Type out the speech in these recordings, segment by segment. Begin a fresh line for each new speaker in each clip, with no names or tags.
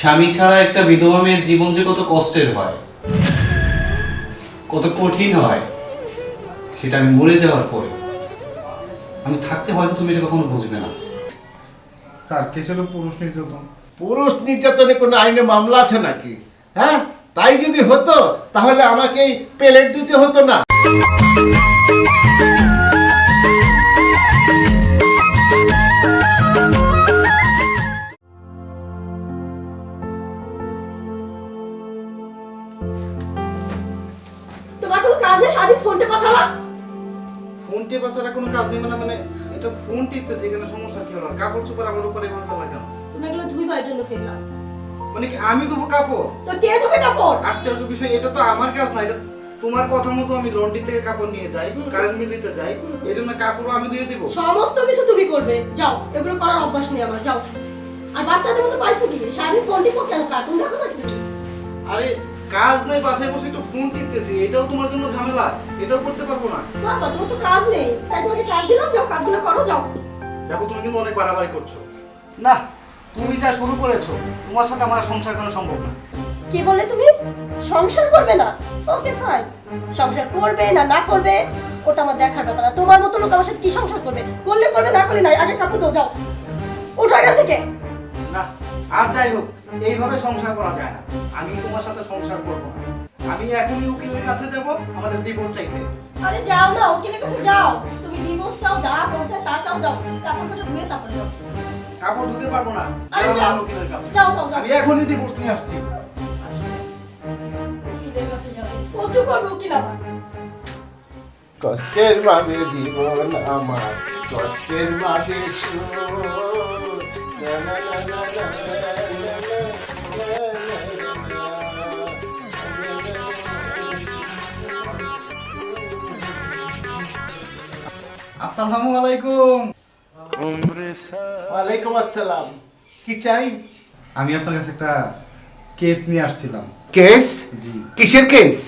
স্বামী ছাড়া একটা বিধবা মেয়ের জীবন যে কত কষ্টের হয়, কত কঠিন হয়, সেটা আমি মরে যাওয়ার পরে। আমি থাকতে হয়তো তুমি এটা কখনো বুঝবে না।
স্যার, কে ছিল পুরুষ নির্যাতন?
পুরুষ নির্যাতনে কোনো আইনে মামলা আছে নাকি? হ্যাঁ? তাই যদি হতো, তাহলে আমাকে এই প্লেট দিতে হতো না।
কোনো কাজ নেই সারাদিন ফোনটা পাচালা
ফোন টেপা ছাড়া কোনো কাজ নেই মানে মানে এটা ফোন টিপতেছে এখানে সমস্যা কি হলো? কাপড় চোপড় আমার উপরে এভাবে ফেলা কেন?
তুমি এগুলো ধুইবার জন্য ফেললাম
মানে কি আমি দেবো কাপড়?
তো কে ধুবে কাপড়?
আশ্চর্য বিষয় এটা তো আমার কাজ না এটা তোমার কথা মতো আমি লন্ড্রি থেকে কাপড় নিয়ে যাই কারেন্ট বিল দিতে যাই এই জন্য কাপড়ও আমি দিয়ে দিব।
সমস্ত কিছু তুমি করবে যাও এগুলো করার অভ্যাস নেই আমার যাও। আর বাচ্চাদের মতো পাইছো কি? সারাদিন ফোন টিপো কেন? কার্টুন দেখো তুমি?
আরে কাজ নেই বাসায় বসে একটু ফোন টিপতেছি। এটাও তোমার জন্য ঝামেলা এটাও করতে পারব না।
বাবা তোমার তো কাজ নেই। তাই তোমাকে কাজ দিলাম যাও কাজগুলো করো যাও।
দেখো তুমি কিন্তু অনেক বাড়াবাড়ি করছ। না তুমি যা শুরু করেছ তোমার সাথে আমার সংসার করা সম্ভব না।
কি বলে তুমি? সংসার করবে না? ওকে ফাইন সংসার করবে না না করবে ওটা আমার দেখার ব্যাপার না। তোমার মতো লোক আমার সাথে কি সংসার করবে? করলে করবে না করলে নাই আগে কাপড় দাও যাও। ওঠো এখান থেকে।
না আর যাই হোক এইভাবে সংসার করা যায় না আমি তোমার সাথে সংসার করব না আমি এখনই উকিলের কাছে যাব আমাদের ডিভোর্স চাইতে
আরে যাও না উকিলের কাছে যাও তুমি ডিভোর্স চাও যা মন চায় তা চাও যাও কাপড় কাটা ধুয়ে তারপর যাও
কাপড় ধুতে পারব না
আরে
যাও
যাও।
উকিলের কাছে
যাও যাও যাও
আমি এখনই ডিভোর্স নিয়ে আসছি
উকিলের কাছে যাবে প্রচুর করবে উকিল আমার
কষ্টের মাঝে জীবন আমার কষ্টের মাঝে সুর।
আসসালামু আলাইকুম
ওয়ালাইকুম আসসালাম। কি চাই?
আমি আপনার কাছে একটা কেস নিয়ে আসছিলাম।
কেস
জি।
কিসের কেস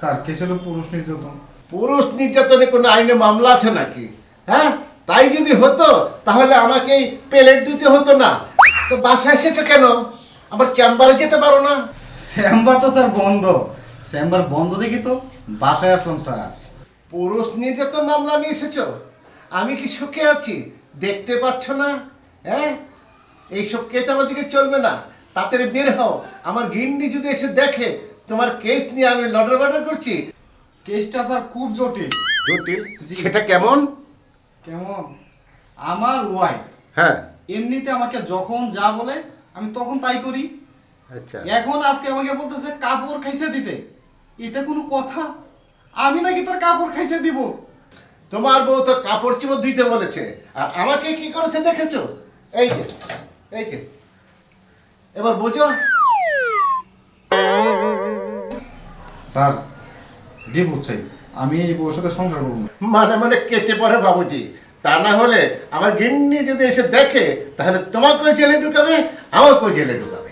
স্যার কে ছিল পুরুষ নির্যাতন।
পুরুষ নির্যাতনে কোনো আইনে মামলা আছে নাকি? হ্যাঁ? তাই যদি হতো তাহলে আমাকে এই প্লেট দিতে হতো না। তো বাসায় এসেছ কেন? আমার চেম্বারে যেতে পারো না।
চেম্বার তো স্যার বন্ধ। চেম্বার বন্ধ দেখি তো। বাসায় আসলাম স্যার।
পুরুষ নির্যাতন মামলা নিয়ে এসেছ। আমি কি সুখে আছি? দেখতে পাচ্ছ না? হ্যাঁ? এইসব কেস আমার দিকে চলবে না। তাড়াতাড়ি বের হও। আমার গিন্ডি যদি এসে দেখে তোমার কেস নিয়ে আমি লটার বাটার করছি।
কেসটা স্যার খুব জটিল।
জটিল? সেটা কেমন?
কেমন? আমার ওয়াইফ
হ্যাঁ।
এমনিতে আমাকে যখন যা বলে আমি তখন তাই করি।
আচ্ছা।
এখন আজকে আমাকে বলতেছে কাপড় খাইছে দিতে। এটা কোনো কথা? আমি নাকি তার কাপড় খাইছে দিব।
তোমার বউ তো কাপড় চোপড় দিতে বলেছে। আর আমাকে কি করেছে দেখেছ? এই যে এই যে। এবার বুঝো।
স্যার, ডিভোর্স চাই। আমি এই বউর সাথে সংসার করব না।
মানে মানে কেটে পড়ে বাবুজি। তা না হলে আমার গিন্নি যদি এসে দেখে, তাহলে তোমাকেও জেলে ঢুকাবে, আমাকেও জেলে ঢুকাবে।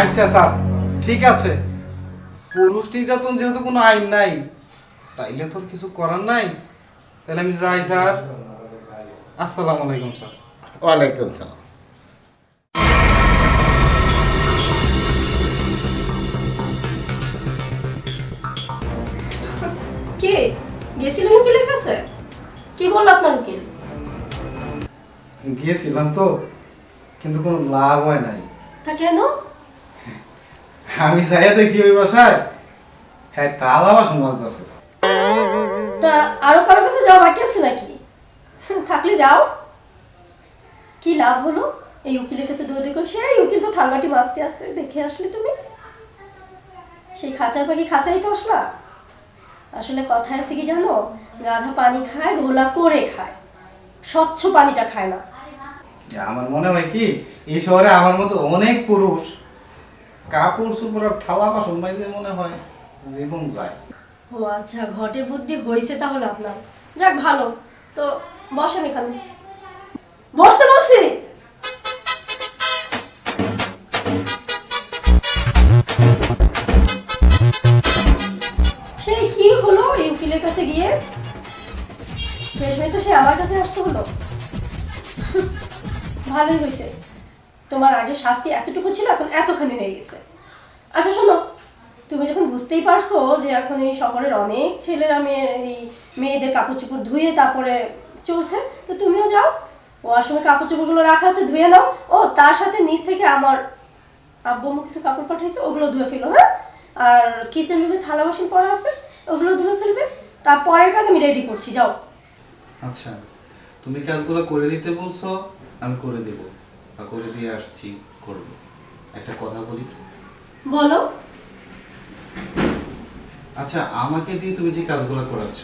আচ্ছা স্যার। ঠিক আছে। পুরুষ নির্যাতন যেহেতু কোনো আইন নাই তাইলে তো কিছু করার নাই। তাহলে আমি যাই স্যার। আসসালামু আলাইকুম স্যার।
ওয়ালাইকুম সালাম।
কে? গেছিলেন উকিলের কাছে? কি বলল আপনার উকিল?
গিয়েছিলাম তো কিন্তু কোনো লাভ হয় নাই।
তা কেন?
আমি যাই দেখি ওই বাসায়। হ্যাঁ তালা বাসন মাজতেছে।
তা আরও কারও কাছে যাওয়া বাকি আছে নাকি? থাকলে যাও। কি লাভ হলো? এই উকিলের কাছে সেই উকিল তো থালবাটি বাঁচতে আসছে দেখে আসলে তুমি? সেই খাঁচার পাখি খাঁচাই তো আসলা। আসলে আছে কি জানো? গাধা পানি খায়, ঘোলা করে খায়। স্বচ্ছ পানিটা খায় না।
আমার মনে হয় কি, এই শহরে আমার মতো অনেক পুরুষ কাপড় চোপড় থালা বাসন মাইজে মনে হয় জীবন যায়।
ও আচ্ছা ঘটে বুদ্ধি হয়েছে তাহলে আপনার। যাক, ভালো। তো বসেন এখানে। বসতে বলছি? সেই কি হলো এই কাছে গিয়ে? শেষ হয়ে তো সে আমার কাছে আসতে হলো। ভালোই হয়েছে। তোমার আগে শাস্তি এতটুকু ছিল, এখন এতখানি হয়ে গেছে। আচ্ছা শোনো তুমি যখন বুঝতেই পারছ যে এখন এই শহরের অনেক ছেলেরা মেয়ে এই মেয়েদের কাপড় চোপড় ধুয়ে তারপরে চলছে তো তুমিও যাও। ও আসলে কাপড় চোপড়গুলো রাখা আছে ধুয়ে নাও। ও তার সাথে নিচ থেকে আমার আব্বু আম্মু কিছু কাপড় পাঠাইছে ওগুলো ধুয়ে ফেলো হ্যাঁ? আর কিচেন রুমে থালা বাসন পড়া আছে ওগুলো ধুয়ে ফেলবে। তারপরের কাজ আমি রেডি করছি যাও।
আচ্ছা তুমি কাজগুলো করে দিতে বলছো আমি করে দেব। বা করে দিয়ে আসছি করব। একটা কথা বলি?
বলো।
আচ্ছা আমাকে দিয়ে তুমি যে কাজগুলো করাচ্ছ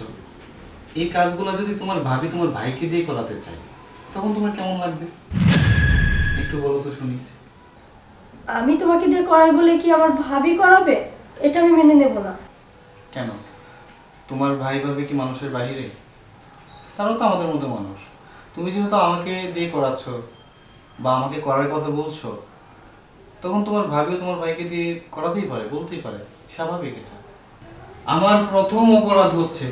এই কাজগুলো যদি তোমার ভাবি তোমার ভাইকে দিয়ে করাতে চায় তখন তোমার কেমন লাগবে? একটু বলো তো শুনি।
আমি তোমাকে দিয়ে করাই বলে কি আমার ভাবি করাবে? এটা আমি মেনে নেব না।
কেন? তোমার ভাই ভাবি কি মানুষের বাইরে তারাও তো আমাদের মতো মানুষ। তুমি যেহেতু আমাকে দিয়ে করাচ্ছ বা আমাকে করার কথা বলছো তখন তোমার ভাবিও তোমার ভাইকে দিয়ে করাতেই পারে বলতেই পারে। স্বাভাবিক এটা। আমার প্রথম অপরাধ হচ্ছে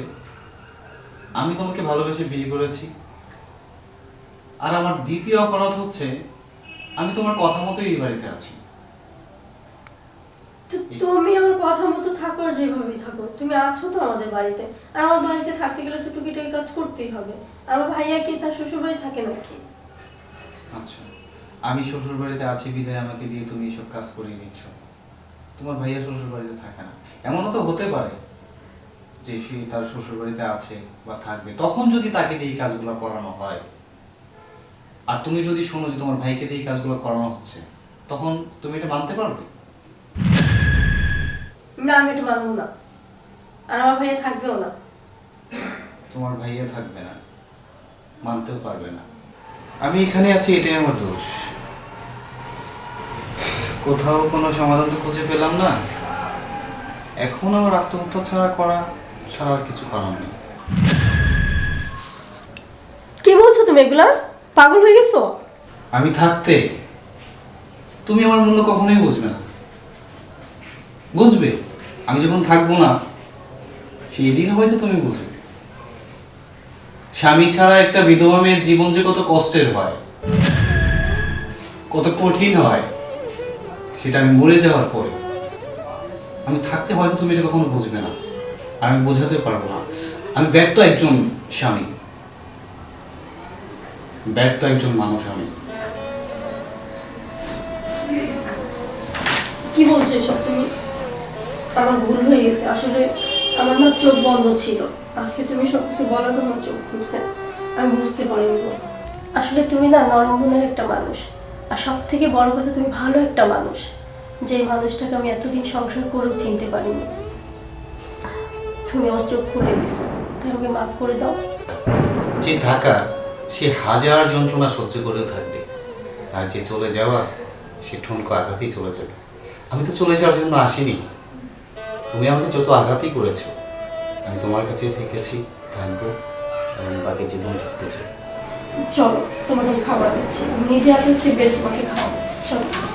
আমি তোমাকে ভালোবেসে বিয়ে করেছি। আর আমার দ্বিতীয় অপরাধ হচ্ছে আমি তোমার কথা মতোই এই বাড়িতে আছি।
তুমি আমার কথা মতো থাকো আর যেভাবেই থাকো। তুমি আছো তো আমাদের বাড়িতে। আর আমার বাড়িতে থাকতে গেলে তো টুকিটাকি কাজ করতেই হবে। আর আমার ভাইয়া কি তার শ্বশুর বাড়ি থাকে নাকি?
আচ্ছা আমি শ্বশুর বাড়িতে আছি বিদায় আমাকে দিয়ে তুমি এসব কাজ করে নিচ্ছ। তোমার ভাইয়া শ্বশুর বাড়িতে থাকে না। এমনও তো হতে পারে যে সে তার শ্বশুর বাড়িতে আছে বা থাকবে। তখন যদি তাকে দিয়ে কাজগুলো করানো হয় আর তুমি যদি শোনো যে তোমার ভাইকে দিয়ে কাজগুলো করানো হচ্ছে তখন তুমি এটা মানতে পারবে?
না আমি এটা মানবো না। আর আমার ভাইয়া থাকবেও না।
তোমার ভাইয়া থাকবে না। মানতেও পারবে না। আমি এখানে আছি এটাই আমার দোষ। কোথাও কোনো সমাধান তো খুঁজে পেলাম না। এখন আমার আত্মহত্যা ছাড়া করা ছাড়া আর কিছু করার নেই।
কি বলছো তুমি এগুলা? পাগল হয়ে গেছো?
আমি থাকতে তুমি আমার মূল্য কখনোই বুঝবে না। বুঝবে? আমি যখন থাকব না সেই দিন হয়তো তুমি বুঝবে। স্বামী ছাড়া একটা বিধবা মেয়ের জীবন যে কত কষ্টের হয় কত কঠিন হয় সেটা আমি মরে যাওয়ার পরে, আমি থাকতে হয়তো তুমি এটা কখনো বুঝবে না। আর আমি বোঝাতে পারব না। আমি ব্যর্থ একজন স্বামী। ব্যর্থ একজন মানুষ আমি।
কি বলছো এসব তুমি? আমার ভুল হয়ে গেছে। আসলে আমার না চোখ বন্ধ ছিল। আজকে তুমি সব কিছু বলার আমার চোখ খুলছে আমি বুঝতে পারিনি। আসলে তুমি না নরম একটা মানুষ। আর সব থেকে বড় কথা, তুমি ভালো একটা মানুষ। যে মানুষটাকে আমি এতদিন সংসার করেও চিনতে পারিনি। তুমি আমার চোখ খুলে দিছো। তাই আমাকে মাফ করে দাও।
যে থাকা, সে হাজার যন্ত্রণা সহ্য করেও থাকবে। আর যে চলে যাওয়া, সে ঠুনকো আঘাতেই চলে যাবে। আমি তো চলে যাওয়ার জন্য আসিনি। তুমি আমাকে যত আঘাতই করেছ, আমি তোমার কাছে থেকেছি, থাকব এবং বাকি জীবন থাকতে চাই।
চলো তোমাকে খাবার দিচ্ছি। নিজে আপনি বেশ তোমাকে খাওয়া চলো।